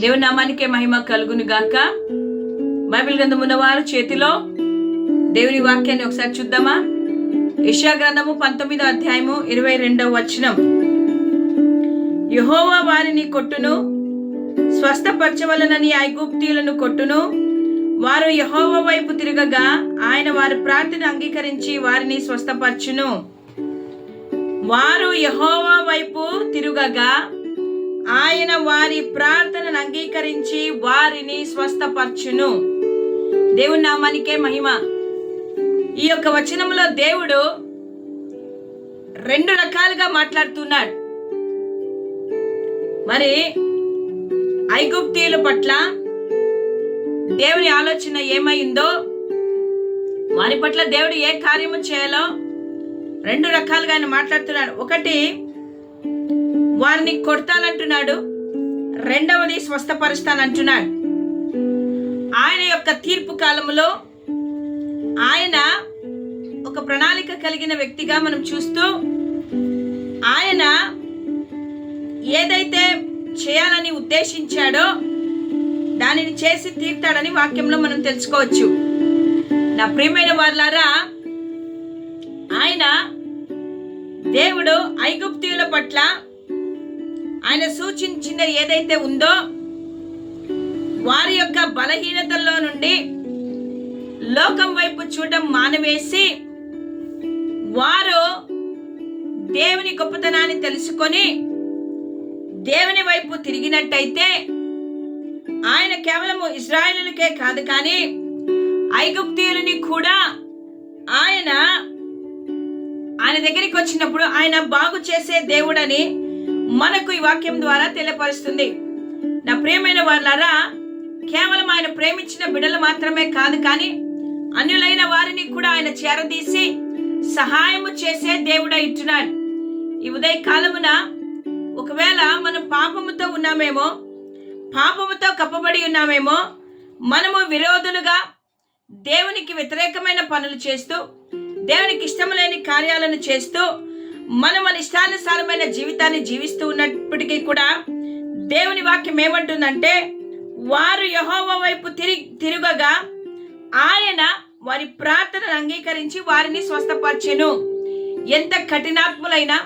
దేవుని నామానికే మహిమ కలుగును గాక. బైబిల్ గ్రంథం ఉన్నవారు చేతిలో దేవుని వాక్యాన్ని ఒకసారి చూద్దామా? ఇషా గ్రంథము పంతొమ్మిదో అధ్యాయము ఇరవై రెండవ వచనం. యహోవా వారిని కొట్టును స్వస్థపరచవలనని ఐగుప్తీయులను కొట్టును. వారు యహోవ వైపు తిరగగా ఆయన వారి ప్రార్థన అంగీకరించి వారిని స్వస్థపరచును. వారు యహోవా వైపు తిరుగగా ఆయన వారి ప్రార్థనను అంగీకరించి వారిని స్వస్థపరచును. దేవుని నామానికే మహిమ. ఈ యొక్క వచనంలో దేవుడు రెండు రకాలుగా మాట్లాడుతున్నాడు. మరి ఐగుప్తీయుల పట్ల దేవుని ఆలోచన ఏమైందో వారి పట్ల దేవుడు ఏ కార్యము చేయాలో రెండు రకాలుగా ఆయన మాట్లాడుతున్నాడు. ఒకటి వారిని కొడతానంటున్నాడు. రెండవది స్వస్థపరుస్తానంటున్నాడు. ఆయన యొక్క తీర్పు కాలంలో ఆయన ఒక ప్రణాళిక కలిగిన వ్యక్తిగా మనం చూస్తూ ఆయన ఏదైతే చేయాలని ఉద్దేశించాడో దానిని చేసి తీర్తాడని వాక్యంలో మనం తెలుసుకోవచ్చు. నా ప్రియమైన వాళ్ళారా ఆయన దేవుడు ఐగుప్తీయుల పట్ల ఆయన సూచించిన ఏదైతే ఉందో వారి యొక్క బలహీనతల్లో నుండి లోకం వైపు చూడడం మానవేసి వారు దేవుని గొప్పతనాన్ని తెలుసుకొని దేవుని వైపు తిరిగినట్టయితే ఆయన కేవలము ఇజ్రాయేలులకే కాదు కానీ ఐగుప్తీయులని కూడా ఆయన ఆయన దగ్గరికి వచ్చినప్పుడు ఆయన బాగు చేసే దేవుడని మనకు ఈ వాక్యం ద్వారా తెలియపరుస్తుంది. నా ప్రియమైన వాళ్ళారా కేవలం ఆయన ప్రేమించిన బిడ్డలు మాత్రమే కాదు కానీ అన్యులైన వారిని కూడా ఆయన చేరదీసి సహాయము చేసే దేవుడ ఇట్టున్నాడు ఈ ఉదయ కాలమున ఒకవేళ మనం పాపముతో ఉన్నామేమో పాపముతో కప్పబడి ఉన్నామేమో మనము విరోధులుగా దేవునికి వ్యతిరేకమైన పనులు చేస్తూ దేవునికి ఇష్టం లేని కార్యాలను చేస్తూ మనం మన ఇష్టానుసారమైన జీవితాన్ని జీవిస్తూ ఉన్నప్పటికీ కూడా దేవుని వాక్యం ఏమంటుందంటే వారు యహోవ వైపు తిరిగి తిరుగగా ఆయన వారి ప్రార్థనను అంగీకరించి వారిని స్వస్థపరచెను. ఎంత కఠినాత్ములైనా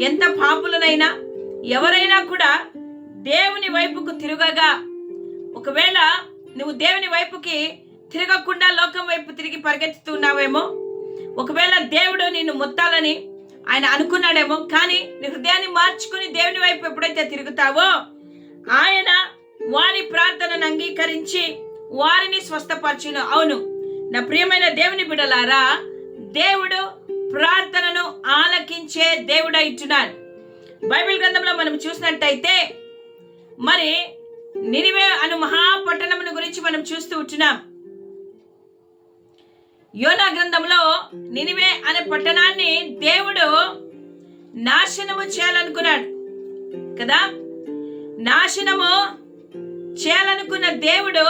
ఎంత పాపులనైనా ఎవరైనా కూడా దేవుని వైపుకు తిరగగా. ఒకవేళ నువ్వు దేవుని వైపుకి తిరగకుండా లోకం వైపు తిరిగి పరిగెత్తుతున్నావేమో ఒకవేళ దేవుడు నిన్ను ముత్తాలని ఆయన అనుకున్నాడేమో కానీ నీ హృదయాన్ని మార్చుకుని దేవుని వైపు ఎప్పుడైతే తిరుగుతావో ఆయన వారి ప్రార్థనను అంగీకరించి వారిని స్వస్థపరచును. అవును నా ప్రియమైన దేవుని బిడలారా దేవుడు ప్రార్థనను ఆలకించే దేవుడు ఇచ్చున్నాడు బైబిల్ గ్రంథంలో మనం చూసినట్టయితే మరి నినివే అను మహాపట్టణమును గురించి మనం చూస్తూ ఉంటున్నాం. యోనా గ్రంథంలో నినివే అనే పట్టణాన్ని దేవుడు నాశనము చేయాలనుకున్నాడు. కదా? నాశనము చేయాలనుకున్న దేవుడు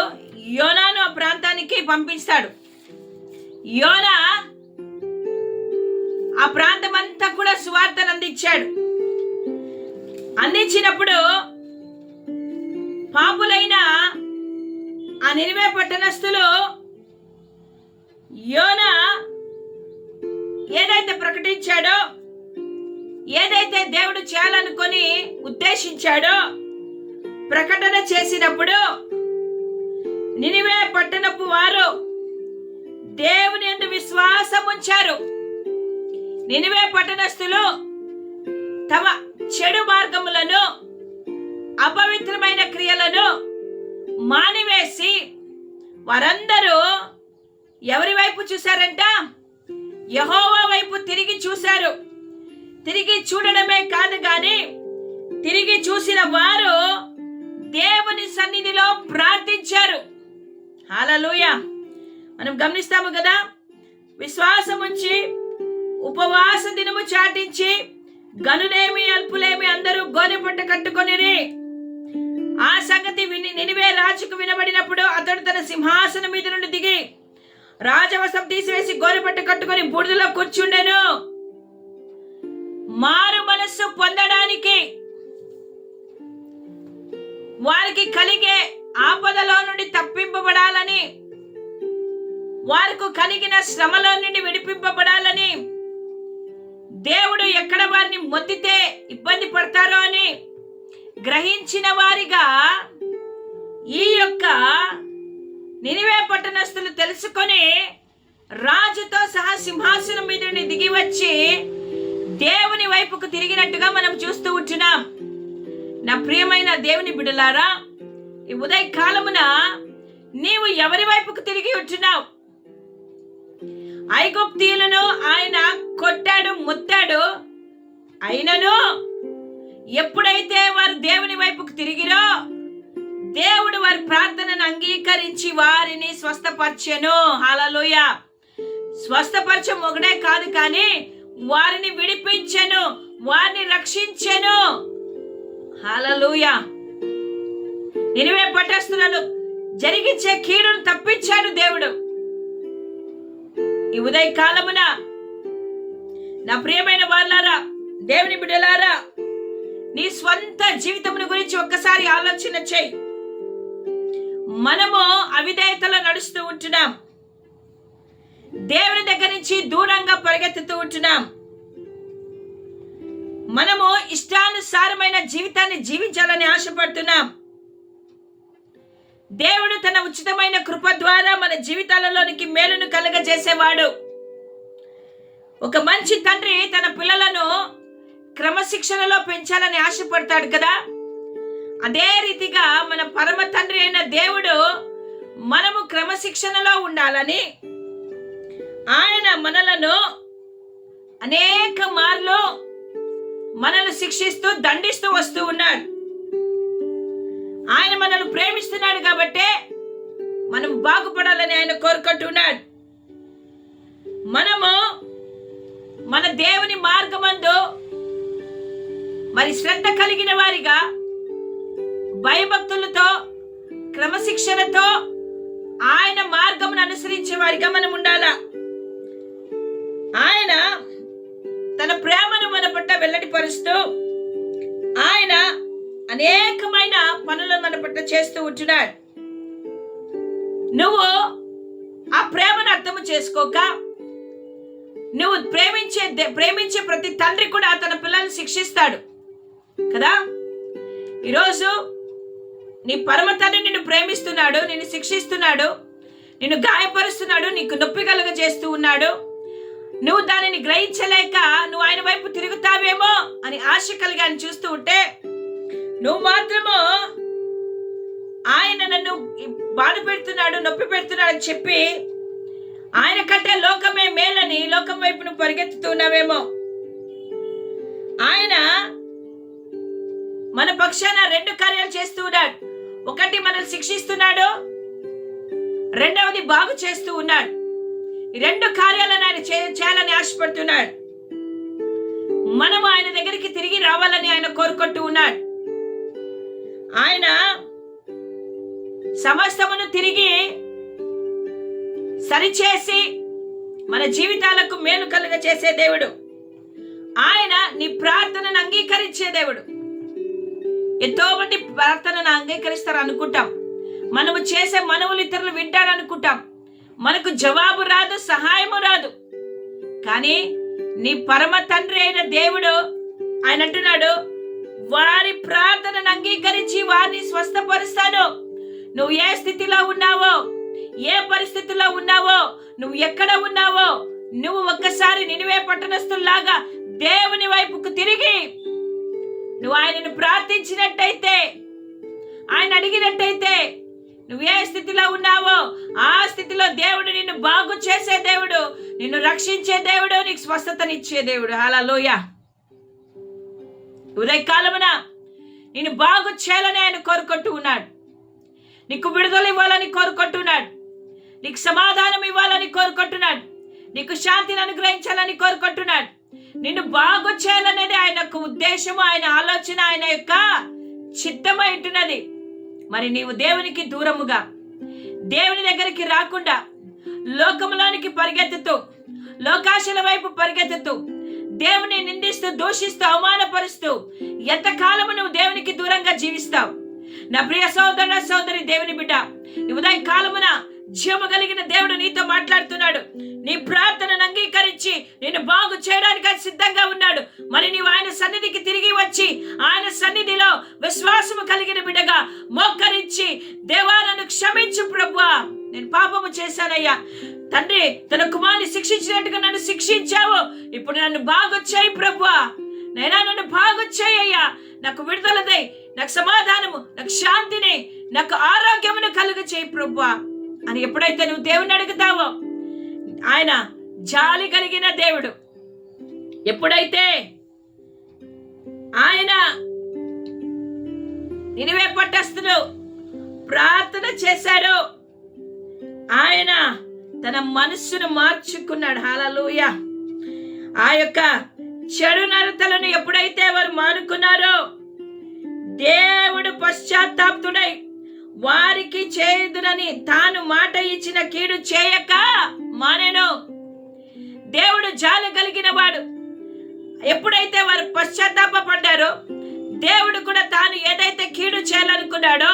యోనాను ఆ ప్రాంతానికి పంపిస్తాడు. యోనా ఆ ప్రాంతం అంతా కూడా సువార్తను అందించాడు. అందించినప్పుడు పాపులైన ఆ నినివే పట్టణస్థులు యోన ఏదైతే ప్రకటించాడో ఏదైతే దేవుడు చేయాలనుకొని ఉద్దేశించాడో ప్రకటన చేసినప్పుడు నినివే పట్టణపు వారు దేవుని ఎందు విశ్వాసం ఉంచారు. నినివే పట్టణస్థులు తమ చెడు మార్గములను అపవిత్రమైన క్రియలను మానివేసి వారందరూ ఎవరి వైపు చూశారంట? యహోవా వైపు తిరిగి చూశారు. తిరిగి చూడడమే కాదు కానీ తిరిగి చూసిన వారు దేవుని సన్నిధిలో ప్రార్థించారు. హాలలోయ మనం గమనిస్తాము కదా విశ్వాసం ఉంచి ఉపవాస దినము చాటించి గనులేమి అల్పులేమి అందరూ గోనెపట్ట కట్టుకొని ఆ సంగతి విని నినివే రాజుకు వినబడినప్పుడు అతడు తన సింహాసనం మీద నుండి దిగి రాజవసం తీసివేసి గోనెపట్ట కట్టుకొని బుడిదలో కూర్చుండెను. మారు మనస్సు పొందడానికి వారికి కలిగే ఆపదలో నుండి తప్పింపబడాలని వారికి కలిగిన శ్రమలో నుండి విడిపింపబడాలని దేవుడు ఎక్కడ వారిని మొత్తితే ఇబ్బంది పడతారో అని గ్రహించిన వారిగా ఈ యొక్క నినివే పట్టణస్తులు తెలుసుకొని రాజుతో సహా సింహాసనం మీద నుండి దిగి వచ్చి దేవుని వైపుకు తిరిగినట్టుగా మనం చూస్తూ ఉంటున్నాం. నా ప్రియమైన దేవుని బిడలారా ఈ ఉదయ కాలమున నీవు ఎవరి వైపుకు తిరిగి ఉంటున్నావు? ఐగుప్తీయులను ఆయన కొట్టాడు ముత్తాడు. అయినను ఎప్పుడైతే వారు దేవుని వైపుకు తిరిగిరో దేవుడు వారి ప్రార్థనను అంగీకరించి వారిని స్వస్థపరచెను. హల్లెలూయ. స్వస్థపరచం ఒకడే కాదు కానీ వారిని విడిపించెను వారిని రక్షించెను. హల్లెలూయ. నినివే పట్టస్తులను జరిగించే కీడును తప్పించాడు దేవుడు. ఈ ఉదయ కాలమున నా ప్రియమైన వాళ్ళారా దేవుని బిడ్డలారా నీ స్వంత జీవితమును గురించి ఒక్కసారి ఆలోచన చేయి. మనము అవిధేయతలో నడుస్తూ ఉంటున్నాం. దేవుని దగ్గర నుంచి దూరంగా పరిగెత్తుతూ ఉంటున్నాం. మనము ఇష్టానుసారమైన జీవితాన్ని జీవించాలని ఆశపడుతున్నాం. దేవుడు తన ఉచితమైన కృప ద్వారా మన జీవితాలలోనికి మేలును కలుగజేసేవాడు. ఒక మంచి తండ్రి తన పిల్లలను క్రమశిక్షణలో పెంచాలని ఆశపడతాడు కదా? అదే రీతిగా మన పరమ తండ్రి అయిన దేవుడు మనము క్రమశిక్షణలో ఉండాలని ఆయన మనలను అనేక మార్లు మనల్ని శిక్షిస్తూ దండిస్తూ వస్తూ ఉన్నాడు. ఆయన మనల్ని ప్రేమిస్తున్నాడు కాబట్టే మనం బాగుపడాలని ఆయన కోరుకుంటున్నాడు మనము మన దేవుని మార్గమందు మరి శ్రద్ధ కలిగిన వారిగా భయభక్తులతో క్రమశిక్షణతో ఆయన మార్గమును అనుసరించే వారిగా మనం ఉండాలా? ఆయన తన ప్రేమను మన పట్ల వెల్లడిపరుస్తూ ఆయన అనేకమైన పనులను మన పట్ల చేస్తూ ఉంటున్నాడు. నువ్వు ఆ ప్రేమను అర్థం చేసుకోక నువ్వు ప్రేమించే ప్రేమించే ప్రతి తండ్రి కూడా తన పిల్లల్ని శిక్షిస్తాడు. కదా? ఈరోజు నీ పరమ తండ్రి నిన్ను ప్రేమిస్తున్నాడు నిన్ను శిక్షిస్తున్నాడు నిన్ను గాయపరుస్తున్నాడు నీకు నొప్పి కలుగ చేస్తూ ఉన్నాడు. నువ్వు దానిని గ్రహించలేక నువ్వు ఆయన వైపు తిరుగుతావేమో అని ఆశ కలిగి ఆయన చూస్తూ ఉంటే నువ్వు మాత్రము ఆయన నన్ను బాధ పెడుతున్నాడు నొప్పి పెడుతున్నాడు అని చెప్పి ఆయన కంటే లోకమే మేలని లోకం వైపు నువ్వు పరిగెత్తుతున్నావేమో ఆయన మన పక్షాన రెండు కార్యాలు చేస్తూ ఉన్నాడు. ఒకటి మనల్ని శిక్షిస్తున్నాడు. రెండవది బాగు చేస్తూ ఉన్నాడు. ఈ రెండు కార్యాలను ఆయన చేయాలని ఆశపడుతున్నాడు. మనం ఆయన దగ్గరికి తిరిగి రావాలని ఆయన కోరుకుంటూ ఉన్నాడు. ఆయన సమస్తమును తిరిగి సరిచేసి మన జీవితాలకు మేలు కలుగ చేసే దేవుడు. ఆయన నీ ప్రార్థనను అంగీకరించే దేవుడు. ఎంతో మంది ప్రార్థనను అంగీకరిస్తారు అనుకుంటాం. మనము చేసే మనవులు ఇతరులు వింటారు అనుకుంటాం మనకు జవాబు రాదు సహాయము రాదు. కానీ నీ పరమ తండ్రి అయిన దేవుడు ఆయన అంటున్నాడు వారి ప్రార్థనను అంగీకరించి వారిని స్వస్థపరుస్తాను. నువ్వు ఏ స్థితిలో ఉన్నావో ఏ పరిస్థితిలో ఉన్నావో నువ్వు ఎక్కడ ఉన్నావో నువ్వు ఒక్కసారి నినివే పట్టణస్తుల్లాగా దేవుని వైపుకు తిరిగి నువ్వు ఆయనను ప్రార్థించినట్టయితే ఆయన అడిగినట్టయితే నువ్వు ఏ స్థితిలో ఉన్నావో ఆ స్థితిలో దేవుడు నిన్ను బాగు చేసే దేవుడు నిన్ను రక్షించే దేవుడు నీకు స్వస్థతనిచ్చే దేవుడు. అలా లోయ ఉదయకాలమున నిన్ను బాగు చేయాలని ఆయన కోరుకుంటూ ఉన్నాడు. నీకు విడుదల ఇవ్వాలని కోరుకుంటున్నాడు నీకు సమాధానం ఇవ్వాలని కోరుకుంటున్నాడు నీకు శాంతిని అనుగ్రహించాలని కోరుకుంటున్నాడు నిన్ను బాగు చేయాలనేది ఆయన యొక్క ఉద్దేశము ఆయన ఆలోచన ఆయన యొక్క చిత్తమైంటున్నది మరి నీవు దేవునికి దూరముగా దేవుని దగ్గరికి రాకుండా లోకములోనికి పరిగెత్తుతూ లోకాశల వైపు పరిగెత్తుతూ దేవుని నిందిస్తూ దూషిస్తూ అవమానపరుస్తూ ఎంతకాలము నువ్వు దేవునికి దూరంగా జీవిస్తావు? నా ప్రియ సోదర సోదరి దేవుని బిడ్డ ఉదయం కాలమున జీవము కలిగిన దేవుడు నీతో మాట్లాడుతున్నాడు. నీ ప్రార్థనను అంగీకరించి నేను బాగు చేయడానికి ఆయన సిద్ధంగా ఉన్నాడు. మరి నీవు ఆయన సన్నిధికి తిరిగి వచ్చి ఆయన సన్నిధిలో విశ్వాసము కలిగిన బిడ్డగా మోకరించి దేవాలను క్షమించు ప్రభువా. నేను పాపము చేశానయ్యా. తండ్రి తన కుమార్ని శిక్షించినట్టుగా నన్ను శిక్షించావు. ఇప్పుడు నన్ను బాగు చేయి ప్రభువా. నైనా నన్ను బాగు చేయ్యా నాకు విడుదలదై నాకు సమాధానము నాకు శాంతిని నాకు ఆరోగ్యమును కలుగ చేయి ప్రభువా. అని ఎప్పుడైతే నువ్వు దేవుని అడుగుతావో ఆయన జాలి కలిగిన దేవుడు. ఎప్పుడైతే ఆయన నినివే పట్టస్తులు ప్రార్థన చేశారు ఆయన తన మనస్సును మార్చుకున్నాడు. హాలూయ ఆ యొక్క చెడు నరతలను ఎప్పుడైతే వారు మానుకున్నారో దేవుడు పశ్చాత్తాప్తుడై వారికి చేయుదునని తాను మాట ఇచ్చిన కీడు చేయక మానేను. దేవుడు జాలి కలిగిన వాడు. ఎప్పుడైతే వారు పశ్చాత్తాపడ్డారో దేవుడు కూడా తాను ఏదైతే కీడు చేయాలనుకున్నాడో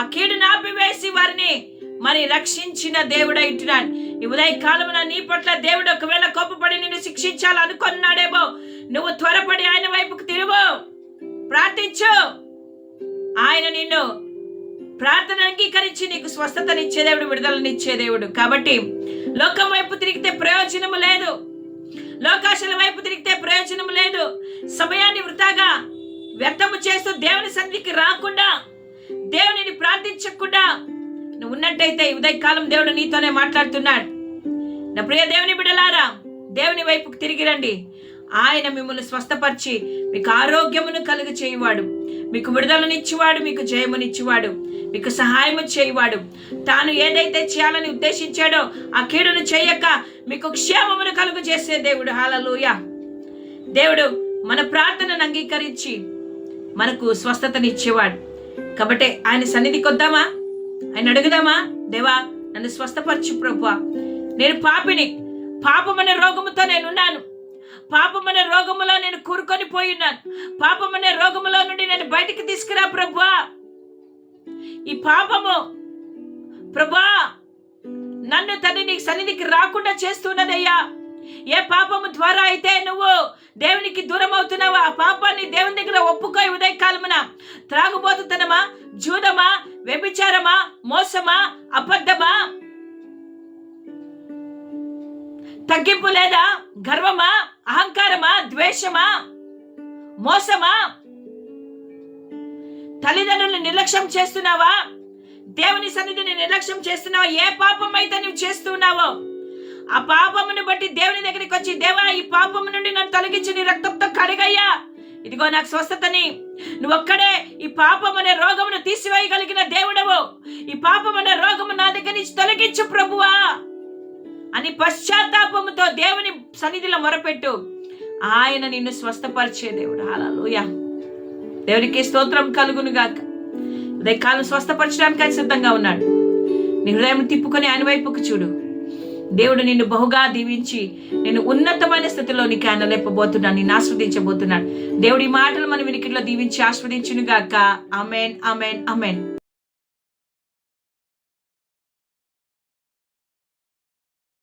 ఆ కీడు నాపివేసి వారిని మరి రక్షించిన దేవుడు అంటున్నాడు ఈ ఉదయ కాలమున నీ పట్ల దేవుడు ఒకవేళ కోపపడి నిన్ను శిక్షించాలనుకున్నాడేమో నువ్వు త్వరపడి ఆయన వైపుకు తిరుగు. ప్రార్థించు. ఆయన నిన్ను ప్రార్థన అంగీకరించి నీకు స్వస్థతనిచ్చే దేవుడు విడుదలనిచ్చే దేవుడు. కాబట్టి లోకం వైపు తిరిగితే ప్రయోజనము లేదు. లోకాశల వైపు తిరిగితే ప్రయోజనం లేదు. సమయాన్ని వృధాగా వ్యర్థము చేస్తూ దేవుని సన్నిధికి రాకుండా దేవునిని ప్రార్థించకుండా నువ్వు ఉన్నట్టయితే ఉదయకాలం దేవుడు నీతోనే మాట్లాడుతున్నాడు. నా ప్రియ దేవుని బిడలారా దేవుని వైపుకు తిరిగి రండి. ఆయన మిమ్మల్ని స్వస్థపరిచి మీకు ఆరోగ్యమును కలుగు చేయువాడు. మీకు విడుదలనిచ్చేవాడు మీకు జయమునిచ్చేవాడు మీకు సహాయము చేయువాడు. తాను ఏదైతే చేయాలని ఉద్దేశించాడో ఆ కీడును చేయక మీకు క్షేమమును కలుగు చేసే దేవుడు. హాలలోయ దేవుడు మన ప్రార్థనను అంగీకరించి మనకు స్వస్థతనిచ్చేవాడు. కాబట్టి ఆయన సన్నిధికి వద్దామా? ఆయన అడుగుదామా? దేవా నన్ను స్వస్థపరచు ప్రభు నేను పాపిని పాపమనే రోగముతో నేనున్నాను. పాపమనే రోగములో నేను కూరుకొని పోయి ఉన్నాను. పాపమనే రోగములో నుండి నేను బయటికి తీసుకురా ప్రభా ఈ పాపము ప్రభా నన్ను తండ్రి నీ సన్నిధికి రాకుండా చేస్తున్నదయ్యా. ఏ పాపము ద్వారా అయితే నువ్వు దేవునికి దూరం అవుతున్నావు ఆ పాపాన్ని దేవుని దగ్గర ఒప్పుకో ఉదయకాలమున త్రాగుబోతుతనమా జూదమా వ్యభిచారమా మోసమా అబద్ధమా? తగ్గింపు లేదా? గర్వమా? అహంకారమా? ద్వేషమా? మోసమా? తల్లిదండ్రులను నిర్లక్ష్యం చేస్తున్నావా? దేవుని సన్నిధిని నిర్లక్ష్యం చేస్తున్నావా? ఏ పాపం అయితే నువ్వు చేస్తున్నావో? ఆ పాపమును బట్టి దేవుని దగ్గరికి వచ్చి దేవా ఈ పాపము నుండి నన్ను తొలగించి నీ రక్తంతో కడిగయ్యా ఇదిగో నాకు స్వస్థతని. నువ్వొక్కడే ఈ పాపం అనే రోగమును తీసివేయగలిగిన దేవుడవు. ఈ పాపం అనే రోగము నా దగ్గర నుంచి తొలగించు ప్రభువా. అని పశ్చాత్తాపముతో దేవుని సన్నిధిలో మొరపెట్టు. ఆయన నిన్ను స్వస్థపరిచే దేవుడు. అలా దేవునికి స్తోత్రం కలుగును గాక. ఉదయకాలం స్వస్థపరచడానికి ఆయన సిద్ధంగా ఉన్నాడు. నీ హృదయం తిప్పుకొని ఆయన వైపుకు చూడు. దేవుడు నిన్ను బహుగా దీవించి నేను ఉన్నతమైన స్థితిలోనికి ఆయన లేపబోతున్నాను నేను ఆస్వాదించబోతున్నాడు. దేవుడి మాటలు మన వినికిలో దీవించి ఆస్వాదించును గాక. Amen amen amen